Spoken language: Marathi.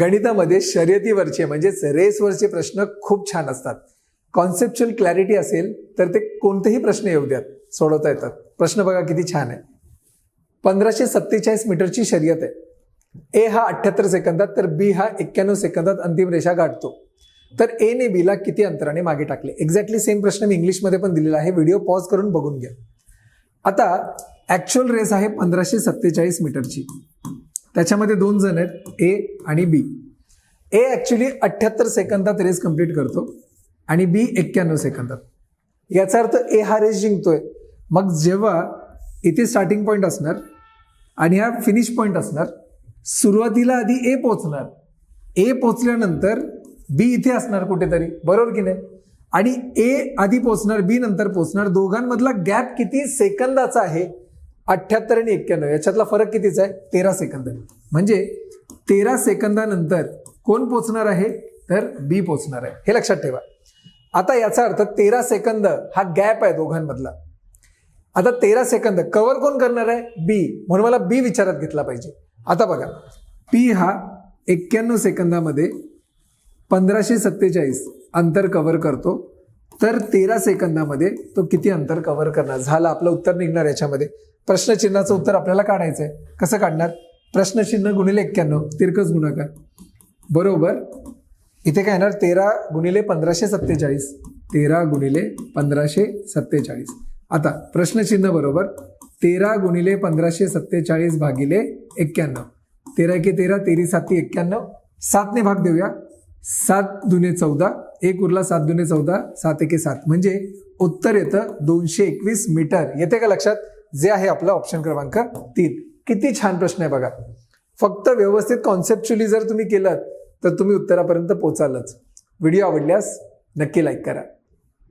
गणितामध्ये शर्यतीवरचे म्हणजेच रेसवरचे प्रश्न खूप छान असतात. कॉन्सेप्च्युअल क्लॅरिटी असेल तर ते कोणतेही प्रश्न येऊ द्यात सोडवता येतात. प्रश्न बघा किती छान आहे. पंधराशे सत्तेचाळीस मीटरची शर्यत आहे. ए हा अठ्ठ्याहत्तर सेकंदात तर बी हा एक्क्याण्णव सेकंदात अंतिम रेषा गाठतो. तर ए ने बीला किती अंतराने मागे टाकले? एक्झॅक्टली सेम प्रश्न मी इंग्लिशमध्ये पण दिलेला आहे. व्हिडिओ पॉज करून बघून घ्या. आता ॲक्च्युअल रेस आहे पंधराशे सत्तेचाळीस मीटरची. त्याच्यामध्ये दोन जण आहेत. ए आणि बी ए ॲक्च्युली अठ्ठ्याहत्तर सेकंदात रेस कंप्लीट करतो आणि बी एक्क्याण्णव सेकंदात. याचा अर्थ ए हा रेस जिंकतोय. मग जेव्हा इथे स्टार्टिंग पॉईंट असणार आणि हा फिनिश पॉईंट असणार सुरुवातीला आधी ए पोचणार ए पोचल्यानंतर बी इथे असणार कुठेतरी. बरोबर की नाही? आणि ए आधी पोचणार बी नंतर पोचणार दोघांमधला गॅप किती सेकंदाचा आहे? अठ्ठ्याहत्तर आणि एक्क्याण्णव. याच्यातला फरक कितीचा आहे? तेरा सेकंद. म्हणजे तेरा सेकंदानंतर कोण पोचणार आहे? तर बी पोचणार आहे. हे लक्षात ठेवा. आता याचा अर्थ तेरा सेकंद हा गॅप आहे दोघांमधला. आता तेरा सेकंद कव्हर कोण करणार आहे? बी. म्हणून मला बी विचारात घेतला पाहिजे. आता बघा. पी हा एक्क्याण्णव सेकंदामध्ये पंधराशे सत्तेचाळीस अंतर कव्हर करतो. तर तेरा सेकंदामध्ये तो किती अंतर कव्हर करणार? झालं. आपलं उत्तर निघणार याच्यामध्ये. प्रश्नचिन्हाचं उत्तर आपल्याला काढायचं आहे कसं काढणार? प्रश्नचिन्ह गुणिले एक्क्याण्णव तिरकस गुणाकार. बरोबर? इथे काय येणार? तेरा गुणिले पंधराशे सत्तेचाळीस. तेरा गुणिले पंधराशे सत्तेचाळीस. आता प्रश्नचिन्ह बरोबर? तेरा गुणिले पंधराशे सत्तेचाळीस भागिले एक्क्याण्णव. तेरा एके तेरा तेरी साती एक्क्याण्णव. सातने भाग देऊया. सात दुने चौदा एक उरला सात दुने चौदा सात एके सात. म्हणजे उत्तर येतं दोनशे एकवीस मीटर. येते का लक्षात? जे आहे आपलं ऑप्शन क्रमांक तीन. किती छान प्रश्न आहे बघा. फक्त व्यवस्थित कॉन्सेप्च्युअली जर तुम्ही केलं तर तुम्ही उत्तरापर्यंत पोचालच. व्हिडिओ आवडल्यास नक्की लाईक करा.